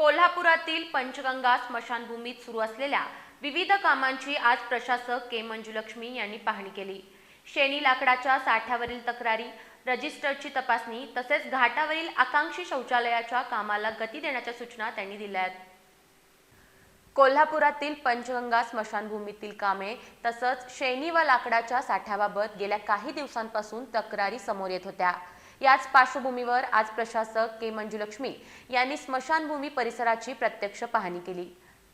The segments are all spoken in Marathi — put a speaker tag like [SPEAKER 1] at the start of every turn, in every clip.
[SPEAKER 1] कोल्हापुरातील पंचगंगा स्मशानभूमीत सुरू असलेल्या विविध कामांची आज प्रशासक के मंजुलक्ष्मी यांनी पाहणी केली. शेणी लाकडाच्या साठ्यावरील तक्रारी रजिस्टरची तपासणी तसेच घाटावरील आकांक्षी शौचालयाच्या कामाला गती देण्याच्या सूचना त्यांनी दिल्या आहेत. कोल्हापुरातील पंचगंगा स्मशानभूमीतील कामे तसंच शेणी व लाकडाच्या साठ्याबाबत गेल्या काही दिवसांपासून तक्रारी समोर येत होत्या. याच पार्श्वभूमीवर आज प्रशासक के मंजुलक्ष्मी यांनी स्मशानभूमी परिसराची प्रत्यक्ष पाहणी केली.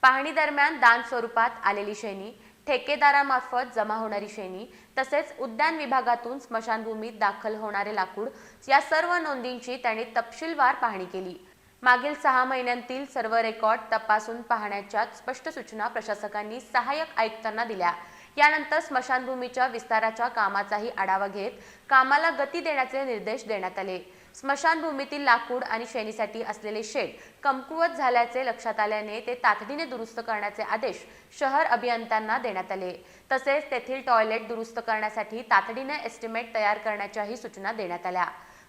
[SPEAKER 1] पाहणी दरम्यान दान स्वरूपात आलेली शेणी ठेकेदारामार्फत जमा होणारी शेणी तसेच उद्यान विभागातून स्मशानभूमीत दाखल होणारे लाकूड या सर्व नोंदींची त्यांनी तपशीलवार पाहणी केली. मागील सहा महिन्यांतील सर्व रेकॉर्ड तपासून पाहण्याच्या स्पष्ट सूचना प्रशासकांनी सहाय्यक आयुक्तांना दिल्या. यानंतर स्मशानभूमीच्या विस्ताराच्या कामाचाही आढावा घेत कामाला गती देण्याचे निर्देश देण्यात आले. स्मशानभूमीतील लाकूड आणि शेणीसाठी असलेले शेड कमकुवत झाल्याचे लक्षात आल्याने ते तातडीने दुरुस्त करण्याचे आदेश शहर अभियंत्यांना देण्यात आले. तसेच तेथील टॉयलेट दुरुस्त करण्यासाठी तातडीने एस्टिमेट तयार करण्याच्याही सूचना देण्यात आल्या.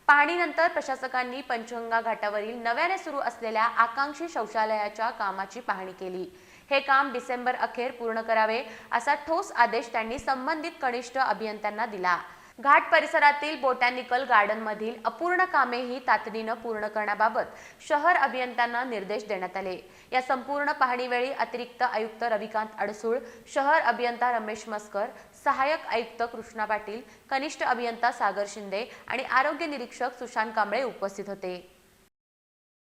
[SPEAKER 1] पाहणीनंतर प्रशासकांनी पंचगंगा घाटावरील नव्याने सुरू असलेल्या आकांक्षी शौचालयाच्या कामाची पाहणी केली. हे काम डिसेंबर अखेर पूर्ण करावे असा ठोस आदेश त्यांनी संबंधित कनिष्ठ अभियंत्यांना दिला. घाट परिसरातील बोटॅनिकल गार्डनमधील अपूर्ण कामेही तातडीनं पूर्ण करण्याबाबत शहर अभियंत्यांना निर्देश देण्यात आले. या संपूर्ण पाहणीवेळी अतिरिक्त आयुक्त रविकांत अडसूळ शहर अभियंता रमेश मस्कर सहाय्यक आयुक्त कृष्णा पाटील कनिष्ठ अभियंता सागर शिंदे आणि आरोग्य निरीक्षक सुशांत कांबळे उपस्थित होते.